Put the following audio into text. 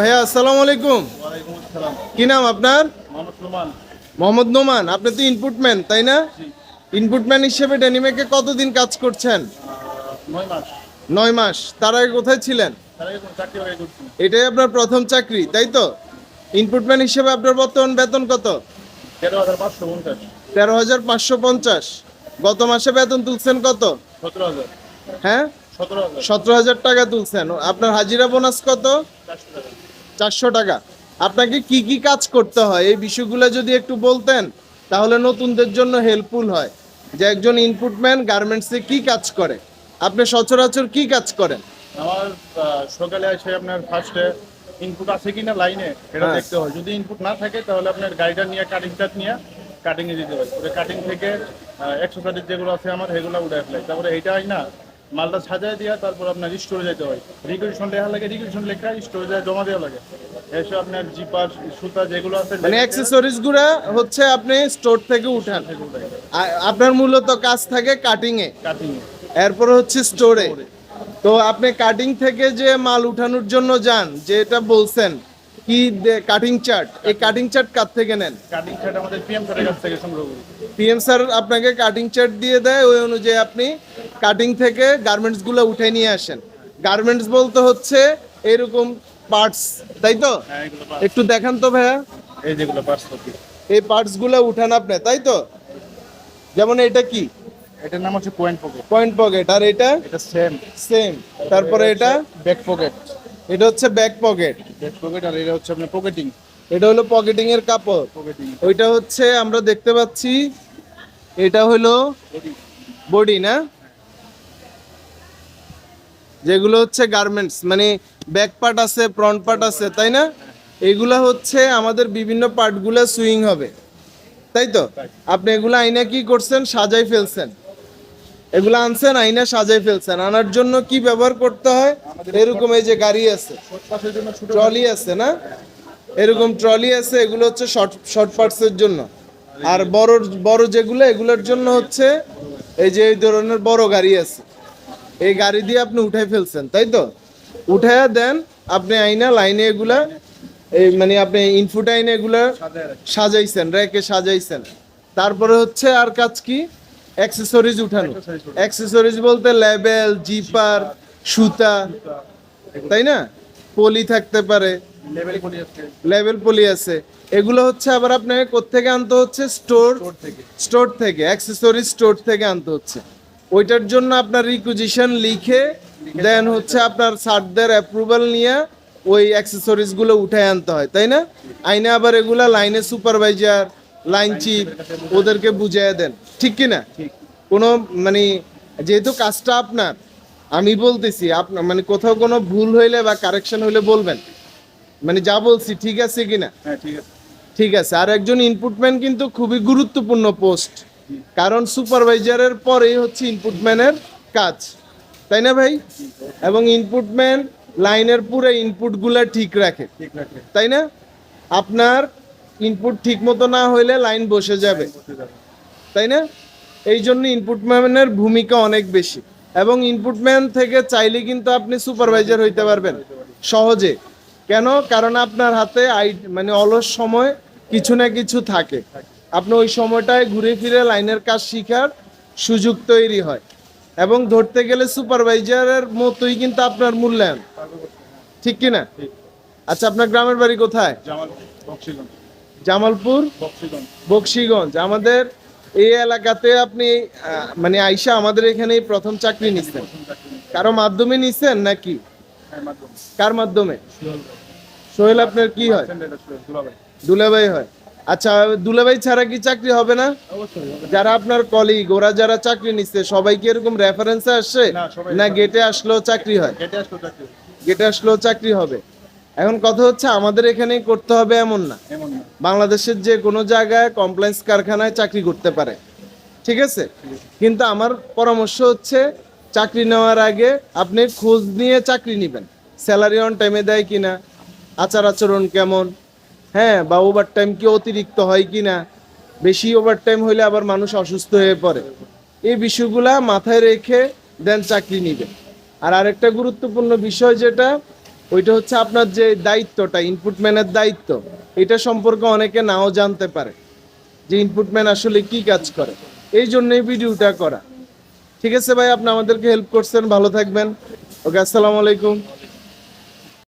ভাইয়া আসসালামু আলাইকুম। কি নাম আপনার? মোহাম্মদ নোমান। আপনি তো ইনপুটম্যান তাই না? ইনপুটম্যান হিসেবে ডেনিমেকে কতদিন কাজ করছেন? নয় মাস। তার আগে কোথায় ছিলেন। এটাই আপনার প্রথম চাকরি তাই তো? ইনপুটম্যান হিসেবে আপনার বর্তমান বেতন কত? তেরো হাজার পাঁচশো পঞ্চাশ। গত মাসে বেতন তুলছেন কত? হ্যাঁ? সতেরো হাজার। টাকা তুলছেন। আপনার হাজিরা বোনাস কত? চারশো টাকা। আপনাকে কি কি কাজ করতে হয়? এই বিষয়গুলো যদি একটু বলতেন তাহলে নতুনদের জন্য হেল্পফুল হয়। যে একজন ইনপুটম্যান গার্মেন্টসে কি কাজ করে? আপনি সচরাচর কি কাজ করেন? আমার সকালে আসে আপনার ফার্স্টে ইনপুট আছে কিনা লাইনে এটা হ্যাঁ। দেখতে হয়। যদি ইনপুট না থাকে তাহলে আপনার গাড়িটা নিয়ে কাটিং চার্ট নিয়ে কাটিং এ দিতে হয়। কাটিং থেকে একশো কাটিং যেগুলো আছে আমার সেগুলো উঠে ফেলাই তারপরে এইটা হয় না মালটা সাজায় দিয়া তারপর আপনার স্টোরে যেতে হয়। রিকুইশন লেখা লাগে রিকুইশন লেখা স্টোরে যায় জমা দেওয়া লাগে। এসে আপনার জিপার সুতা যেগুলো আছে মানে অ্যাক্সেসরিজগুলা হচ্ছে আপনি স্টোর থেকে উঠান। আপনার মূলত কাজ থাকে কাটিং এ কাটিং এরপর হচ্ছে স্টোরে তো আপনি কাটিং থেকে যে মাল উঠানোর জন্য যান যেটা বলছেন কি কাটিং চার্ট এই কাটিং চার্ট কার থেকে নেন? কাটিং চার্ট আমাদের পিএম স্যারের কাছ থেকে সংগ্রহ করি। পিএম স্যার আপনাকে কাটিং চার্ট দিয়ে দেয় ওই অনুযায়ী আপনি কাটিং থেকে গার্মেন্টসগুলো উঠে নিয়ে আসেন। গার্মেন্টস বলতে হচ্ছে এরকম পার্টস তাই তো? হ্যাঁ। একটু দেখান তো ভাইয়া। এই যেগুলো কপি এই পার্টসগুলো উঠান আপনি তাই তো? যেমন এটা কি? এটার নাম হচ্ছে পয়েন্ট পকেট পয়েন্ট পকেট আর এটা? এটা সেম সেম তারপরে এটা ব্যাক পকেট এটা হচ্ছে ব্যাক পকেট ব্যাক পকেট আর এটা হচ্ছে আপনার পকেটিং এটা হলো পকেটিং এর কাপড়। পকেটিং ওইটা হচ্ছে আমরা দেখতে পাচ্ছি এটা হলো বডি না? যেগুলো হচ্ছে গার্মেন্টস মানে ব্যাক পার্ট আছে ফ্রন্ট পার্ট আছে তাই না? এগুলা হচ্ছে আমাদের বিভিন্ন পার্টগুলো সুইং হবে। তাই তো? আপনি এগুলো আইনা কি করছেন? সাজাই ফেলছেন। এগুলো আনছেন, আইনা সাজাই ফেলছেন। আনার জন্য কি ব্যবহার করতে হয়? এরকম এই যে গাড়ি আছে, ট্রলি আছে না? এরকম ট্রলি আছে, এগুলো হচ্ছে শর্ট শর্ট পার্টসের জন্য। আর বড় বড় যেগুলো, এগুলোর জন্য হচ্ছে এই যে এই ধরনের বড় গাড়ি আছে। এই গাড়ি দিয়ে আপনি উঠাই ফেলছেন, তাই তো? উঠাইয়া দেন, আপনি আইনা, লাইনে এগুলা, এই মানে আপনি ইনফুট আইনে এগুলা সাজাইছেন, র্যাকে সাজাইছেন। তারপরে হচ্ছে আর কাজ কি? অ্যাক্সেসরিজ উঠানো। অ্যাক্সেসরিজ বলতে লেবেল জিপার সুতা, তাই না? পলি থাকতে পারে। লেভেল পলি আছে। এগুলো হচ্ছে আবার আপনাকে কোত্থেকে আনতে হচ্ছে? স্টোর স্টোর থেকে। অ্যাক্সেসরিজ স্টোর থেকে আনতে হচ্ছে। ওইটার জন্য আপনার রিকুজিশন লিখে দেন হচ্ছে আপনার সারদের অ্যাপ্রুভাল নিয়ে ওই অ্যাক্সেসরিজগুলো উঠে আনতে হয়, তাই না? আইনে আবার এগুলা লাইনে সুপারভাইজার লাইন চিফ ওদেরকে বুঝিয়ে দেন। ঠিক কি না? ঠিক। কোনো মানে যেহেতু কাজটা আপনার আমি বলতেছি আপনার মানে কোথাও কোনো ভুল হইলে বা কারেকশন হইলে বলবেন। মানে যা বলছি ঠিক আছে কিনা হ্যাঁ ঠিক আছে। আর একজন ইনপুটম্যান কিন্তু খুবই গুরুত্বপূর্ণ পোস্ট কারণ সুপারভাইজারের পরেই হচ্ছে ইনপুটম্যানের কাজ। তাই না ভাই? এবং ইনপুটম্যান লাইনের পুরো ইনপুটগুলো ঠিক রাখে। তাই না? আপনার ইনপুট ঠিক মতো না হইলে লাইন বসে যাবে। তাই না? এই জন্য ইনপুটম্যানের ভূমিকা অনেক বেশি। এবং ইনপুটম্যান থেকে চাইলে কিন্তু আপনি সুপারভাইজার হইতে পারবেন সহজে। কেন? কারণ আপনার হাতে আই মানে অলস সময় কিছু না কিছু থাকে। আপনি ওই সময়টায় ঘুরে ফিরে লাইনের কাজ শিখার সুযোগ তৈরি হয়। এবং ধরতে গেলে সুপারভাইজারের মতোই কিন্তু আপনার মূল্যায়ন। ঠিক কি না আচ্ছা আপনার গ্রামের বাড়ি কোথায়? জামালপুর? বক্সিগঞ্জ। আমাদের এই এলাকাতে আপনি মানে আইসা আমাদের এখানে প্রথম চাকরি নিচ্ছেন কারও মাধ্যমে নিচ্ছেন নাকি? হ্যাঁ কার মাধ্যমে? সুহেল আপনার কি হয়? দুলাভাই। হয়। আচ্ছা দুলাভাই ছাড়া কি চাকরি হবে না? যারা আপনার কলিগ ওরা যারা চাকরি নিচ্ছে সবাই কি এরকম রেফারেন্সে আসছে না, গেটে আসলেও চাকরি হয়? গেটে আসলেও চাকরি হবে? এখন কথা হচ্ছে আমাদের এখানেই করতে হবে এমন না। বাংলাদেশের যে কোনো জায়গায় কমপ্লেন্স কারখানায় চাকরি করতে পারে। ঠিক আছে? কিন্তু আমার পরামর্শ হচ্ছে চাকরি নেওয়ার আগে আপনি খোঁজ নিয়ে চাকরি নেবেন। স্যালারি অন টাইমে দেয় কিনা আচার আচরণ কেমন হ্যাঁ বা ওভার টাইম কি অতিরিক্ত হয় কিনা বেশি ওভার টাইম হইলে আবার মানুষ অসুস্থ হয়ে পড়ে। এই বিষয়গুলা মাথায় রেখে দেন চাকরি নিবে আর আরেকটা গুরুত্বপূর্ণ বিষয় যেটা ওইটা হচ্ছে আপনার যে দায়িত্বটা ইনপুটম্যানের দায়িত্ব, এটা সম্পর্কে অনেকে নাও জানতে পারে যে ইনপুটম্যান আসলে কি কাজ করে। এই জন্যই ভিডিওটা করা। ঠিক আছে ভাই, আপনি আমাদেরকে হেল্প করছেন, ভালো থাকবেন। ওকে, আসসালামু আলাইকুম।